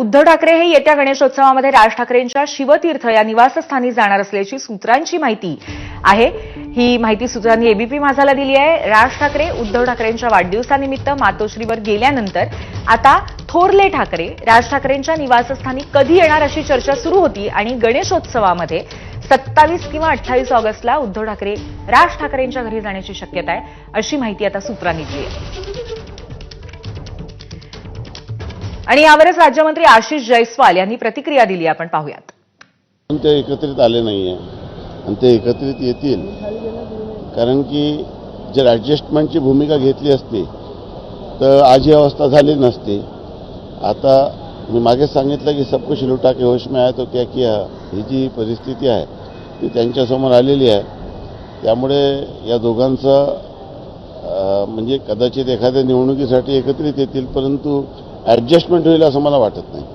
उद्धव ठाकरे हे येत्या गणेशोत्सवामध्ये राज ठाकरेंच्या शिवतीर्थ या निवासस्थानी जाणार असल्याची सूत्रांची माहिती आहे. ही माहिती सूत्रांनी एबीपी माझाला दिली आहे. राज ठाकरे उद्धव ठाकरेंच्या वाढदिवसानिमित्त मातोश्रीवर गेल्यानंतर आता थोरले ठाकरे राज ठाकरेंच्या निवासस्थानी कधी येणार अशी चर्चा सुरू होती आणि गणेशोत्सवामध्ये सत्तावीस किंवा अठ्ठावीस ऑगस्टला उद्धव ठाकरे राज ठाकरेंच्या घरी जाण्याची शक्यता आहे अशी माहिती आता सूत्रांनी दिली आहे. आणि यावरच राज्यमंत्री आशिष जयस्वाल यांनी प्रतिक्रिया दिली आपण पाहूयात. पण ते एकत्रित आले नाही आहे आणि ते एकत्रित येतील. कारण की जर ॲडजस्टमेंटची भूमिका घेतली असती तर आज ही अवस्था झाली नसती. आता मी मागे सांगितलं की सब कुछ लुटा के होश में आहे तो क्या किया? ही जी परिस्थिती आहे ती त्यांच्यासमोर आलेली आहे. त्यामुळे या दोघांचं म्हणजे कदाचित एखाद्या निवडणुकीसाठी एकत्रित येतील परंतु ॲडजस्टमेंट होईल असं मला वाटत नाही.